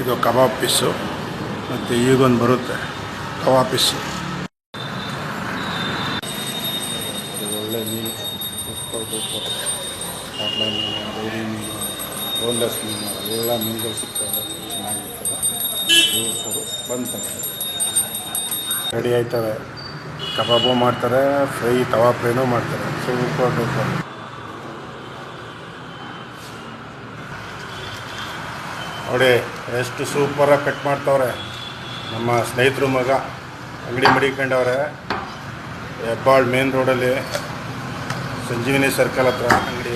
ಇದು ಕಬಾಬ್ ಪೀಸು ಮತ್ತು ಈಗೊಂದು ಬರುತ್ತೆ ಕಬಾಬ್ ಪೀಸು. ಒಳ್ಳೆ ಮೀನು. ಕಾಟ್ಲಾ ಮೀನು ಡೈರಿ ಮೀನು ಬೋನ್ಲೆಸ್ ಮೀನು, ಎಲ್ಲ ಮೀನುಗಳು ಸಿಗ್ತವೆ. ಚೆನ್ನಾಗಿರ್ತದೆ ಸೂಪರು ಬಂತವೆ ರೆಡಿ ಆಯ್ತವೆ. ಕಬಾಬು ಮಾಡ್ತಾರೆ, ಫ್ರೈ, ತವಾ ಫ್ರೈನೂ ಮಾಡ್ತಾರೆ. ಸೂಪರ್ ಡೂಪರ್ ನೋಡಿ, ಎಷ್ಟು ಸೂಪರಾಗಿ ಕಟ್ ಮಾಡ್ತವ್ರೆ. ನಮ್ಮ ಸ್ನೇಹಿತರು ಮಗ, ಅಂಗಡಿ ಮಡಿಕೊಂಡವ್ರೆ, ಹೆಬ್ಬಾಳ್ ಮೇನ್ ರೋಡಲ್ಲಿ ಸಂಜೀವಿನಿ ಸರ್ಕಲ್ ಹತ್ರ ಅಂಗಡಿ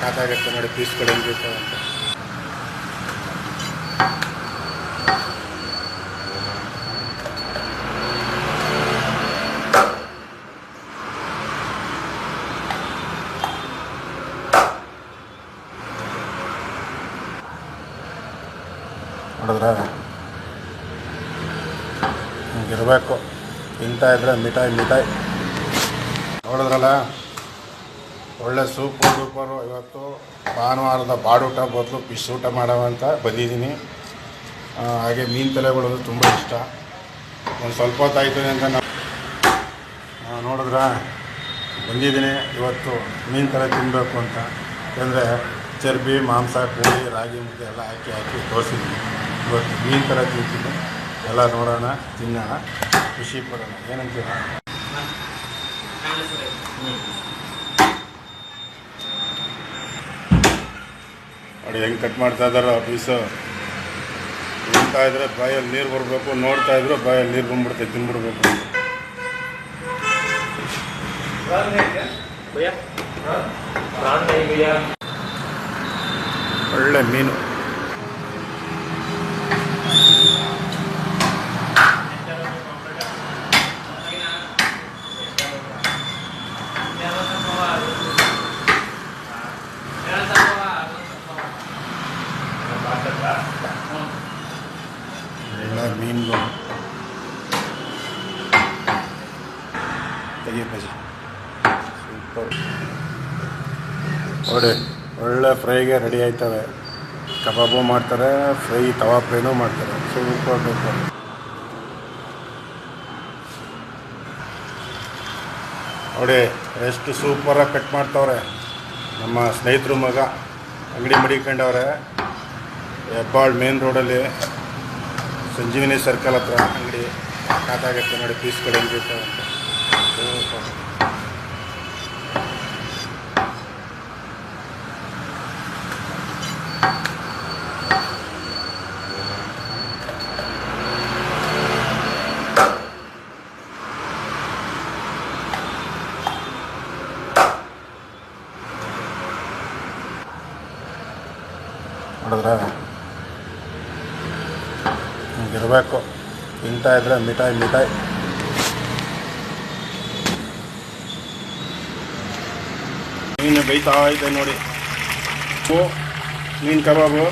ಕಾತಾಗತ್ತೆ ನೋಡಿ ಪೀಸ್ಗಳು ಹೆಂಗಿರ್ತವೆ ಅಂತ. ನೋಡಿದ್ರ ಹಿಂಗಿರಬೇಕು. ತಿಂತಾ ಇದ್ರೆ ಮಿಠಾಯಿ ಮಿಠಾಯಿ. ನೋಡಿದ್ರಲ್ಲ, ಒಳ್ಳೆ ಸೂಪರ್ ಸೂಪರು ಇವತ್ತು ಭಾನುವಾರದ ಬಾಡೂಟ ಬದಲು ಫಿಶ್ ಊಟ ಮಾಡೋವಂತ ಬಂದಿದ್ದೀನಿ. ಹಾಗೆ ಮೀನು ತಲೆಗಳು ತುಂಬ ಇಷ್ಟ. ಒಂದು ಸ್ವಲ್ಪ ಹೊತ್ತಾಯ್ತು ಅಂತ ನಾನು ನೋಡಿದ್ರೆ ಬಂದಿದ್ದೀನಿ. ಇವತ್ತು ಮೀನು ತಲೆ ತಿನ್ನಬೇಕು ಅಂತ. ಯಾಕೆಂದರೆ ಚರ್ಬಿ, ಮಾಂಸ, ಕೋಳಿ, ರಾಗಿ ಮುದ್ದೆ ಎಲ್ಲ ಹಾಕಿ ಹಾಕಿ ತೋರಿಸಿದ್ದೀನಿ. ಇವತ್ತು ಮೀನು ಥರ ತಿಂತೀನಿ. ಎಲ್ಲ ನೋಡೋಣ, ತಿನ್ನೋಣ, ಖುಷಿ ಪಡೋಣ. ಏನಂತೀರ ನೋಡಿ, ಹೆಂಗೆ ಕಟ್ ಮಾಡ್ತಾ ಇದ್ದಾರೆ ಪೀಸು ತಿಂತಾ ಇದ್ರೆ ಬಾಯಲ್ಲಿ ನೀರು ಬರಬೇಕು, ನೋಡ್ತಾ ಇದ್ರೆ ಬಾಯಲ್ಲಿ ನೀರು ಬಂದ್ಬಿಡ್ತೈತೆ, ತಿನ್ಬಿಡ್ಬೇಕು. ಒಳ್ಳೆ ಮೀನು. ತೆಗಿ ಬಜಿ ಸೂಪರ್ ನೋಡಿ, ಒಳ್ಳೆ ಫ್ರೈಗೆ ರೆಡಿ ಆಯ್ತವೆ. ಕಬಾಬು ಮಾಡ್ತಾರೆ ಫ್ರೈ ತವಾ ಫ್ರೈನೂ ಮಾಡ್ತಾರೆ. ಸೂಪರ್ ಡೂಪರ್ ನೋಡಿ ಎಷ್ಟು ಸೂಪರಾಗಿ ಕಟ್ ಮಾಡ್ತವ್ರೆ. ನಮ್ಮ ಸ್ನೇಹಿತರು ಮಗ, ಅಂಗಡಿ ಮಡಿಕೊಂಡವ್ರೆ. ಹೆಬ್ಬಾಳ್ ಮೇನ್ ರೋಡಲ್ಲಿ ಸಂಜೀವಿನಿ ಸರ್ಕಲ್ ಹತ್ರ ಅಂಗಡಿ, ಕಾತಾಗತ್ತೆ ನೋಡಿ ಪೀಸ್ಗಳು ಹೆಂಗಿರ್ತವೆ ಅಂತ ಸೂಪರ್ ನೋಡಿದ್ರ ಹಿಂಗಿರಬೇಕು ಇದ್ರೆ ಮಿಠಾಯಿ ಮಿಠಾಯಿ. ಮೀನು ಬೈತಾ ಇದೆ ನೋಡಿ. ಮೀನು ಕಬಾಬು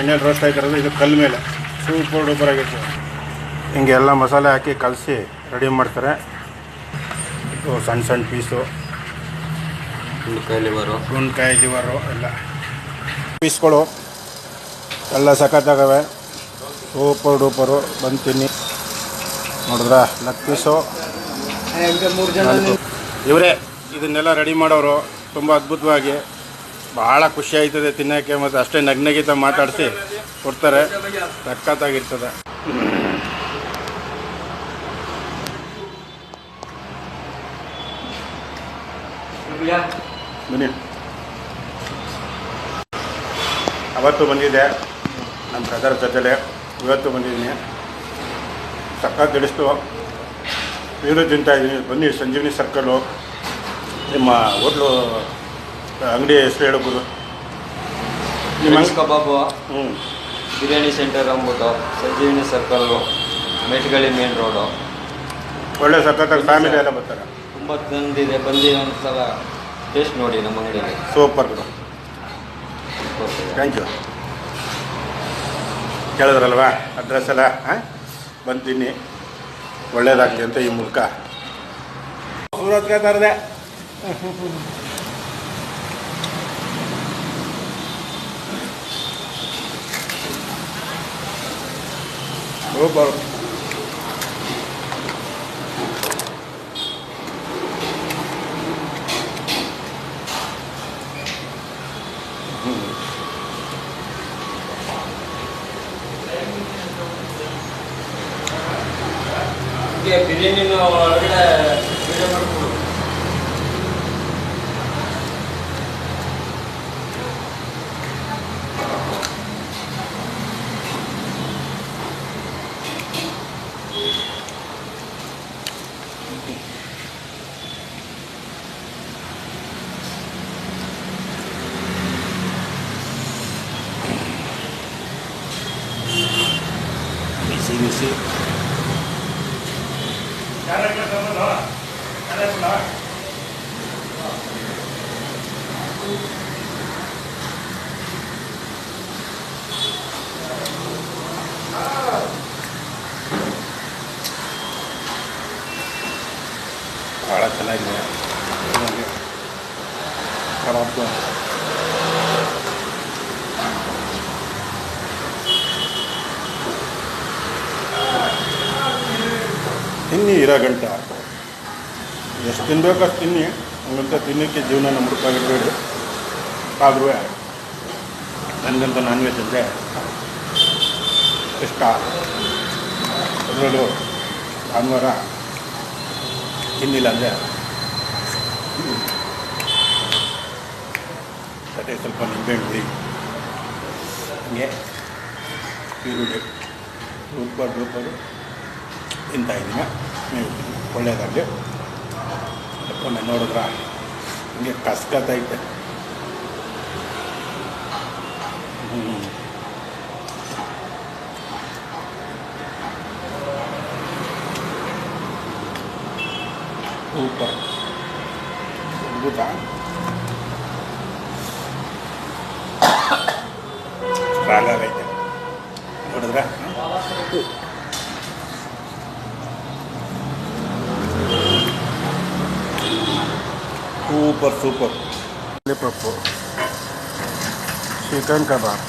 ಎಣ್ಣೆ ರೋಸ್ಟ್ ಆಗಿರೋದು ಇದು ಕಲ್ಲು ಮೇಲೆ. ಸೂಪರ್ ಡೂಪರ್ ಆಗಿತ್ತು. ಹಿಂಗೆ ಎಲ್ಲ ಮಸಾಲೆ ಹಾಕಿ ಕಲಸಿ ರೆಡಿ ಮಾಡ್ತಾರೆ. ಸಣ್ಣ ಸಣ್ಣ ಪೀಸು ಹುಣ್ಕಾಯಿ ಲಿವರು ಹುಣ್ಕಾಯಿ ಲಿವರು ಎಲ್ಲ. ಪೀಸ್ಗಳು ಎಲ್ಲ ಸಖತ್ತಾಗವೆ. ಸೂಪರ್ ಡೂಪರು ಬಂದು ತಿನ್ನಿ. ನೋಡಿದ್ರ? ಲಕ್ ಪೀಸು ಇವರೇ ಇದನ್ನೆಲ್ಲ ರೆಡಿ ಮಾಡೋರು. ತುಂಬ ಅದ್ಭುತವಾಗಿ ಭಾಳ ಖುಷಿ ಆಯ್ತದೆ ತಿನ್ನೋಕ್ಕೆ ಮತ್ತು ಅಷ್ಟೇ ನಗ್ನಗಿತ ಮಾತಾಡಿಸಿ ಕೊಡ್ತಾರೆ. ಸಕ್ಕತ್ತಾಗಿರ್ತದೆ ಬನ್ನಿ. ಅವತ್ತು ಬಂದಿದ್ದೆ ನಮ್ಮ ಬ್ರದರ್ ಜೊತೆಲೆ. ಇವತ್ತು ಬಂದಿದ್ದೀನಿ. ಸಕ್ಕತ್ ತಿಳಿಸ್ತು. ಇವರು ತಿಂತಾಯಿದ್ದೀನಿ ಬನ್ನಿ, ಸಂಜೀವಿನಿ ಸರ್ಕಲ್ಲು ನಿಮ್ಮ ಹೋಟ್ಲು ಅಂಗಡಿ ಹೆಸರು ಹೇಳ್ಬೋದು. ನಿಮ್ಮ ಕಬಾಬು ಹ್ಞೂ ಬಿರಿಯಾನಿ ಸೆಂಟರ್ ಅಂದ್ಬಿಟ್ಟು ಸಂಜೀವಿನಿ ಸರ್ಕಲ್ಲು ಮೆಟ್ಗಳಿ ಮೇನ್ ರೋಡು ಒಳ್ಳೆ ಸಖತ್ತಾಗಿ ಫ್ಯಾಮಿಲಿ ಎಲ್ಲ ಬರ್ತಾರೆ. ತುಂಬ ತಂದಿದೆ ಬಂದು ಒಂದ್ಸಲ. ಟೇಸ್ಟ್ ನೋಡಿ ನಮ್ಮ ಅಂಗಡಿಯಲ್ಲಿ. ಸೂಪರ್ ಗುರು ಥ್ಯಾಂಕ್ ಯು ಕೇಳಿದ್ರಲ್ವಾ? ಅಡ್ರೆಸ್ ಎಲ್ಲ ಹಾಂ? ಬಂದೀನಿ ತಿನ್ನಿ. ಒಳ್ಳೇದಾಗಲಿ ಅಂತ ಈ ಮೂಲಕ. ಸೂರತ್ಗೆ ತರದೆ. ಸೂಪರ್ ಹೀಗೆ ಬಿರಿಯಾನಿನ ಭಾಳ ಚೆನ್ನಾಗಿದೆ. ಚೆನ್ನಾಗಿ ಖರಾಬ್ ತಿನ್ನಿ ಇರೋ ಗಂಟ ಎಷ್ಟು ತಿನ್ಬೇಕು ಅಷ್ಟು ತಿನ್ನಿ. ಹಂಗಂತ ತಿನ್ನೋಕ್ಕೆ ಜೀವನ ನಮ್ಮ ನಂಬಿಕಾಗಿರಬೇಡಿ ಆದ್ರೂ ನನಗಂತ ನಾನ್ ವೆಜ್ ಅಂದರೆ ಇಷ್ಟ. ಅದರಲ್ಲೂ ಭಾನುವಾರ ತಿನ್ನಿಲ್ಲ ಅಂದರೆ ಅದೇ ಸ್ವಲ್ಪ ನಿಂಬೆಹಣ್ಣು ಹಂಗೆ ಈರುಳ್ಳಿ ರೂಪಾಯಿ ರೂಪಾಯಿ ತಿಂತಾ ಇದ್ದೀನಿ. ನೀವು ಒಳ್ಳೆಯದಾಗಲಿ. ಒಮ್ಮೆ ನೋಡಿದ್ರ? ಹಿಂಗೆ ಕಸ್ಕತ್ತೈತೆ ಹ್ಞೂ ಸೂಪರ್. ಅದ್ಭುತ. ಸ್ಟ್ರಾಂಗ್ ಆಗೈತೆ ನೋಡಿದ್ರ? ಸೂಪರ್ ಸೂಪರ್ ಪಪ್ಪು ಚಿಕನ್ ಕಬಾಬ್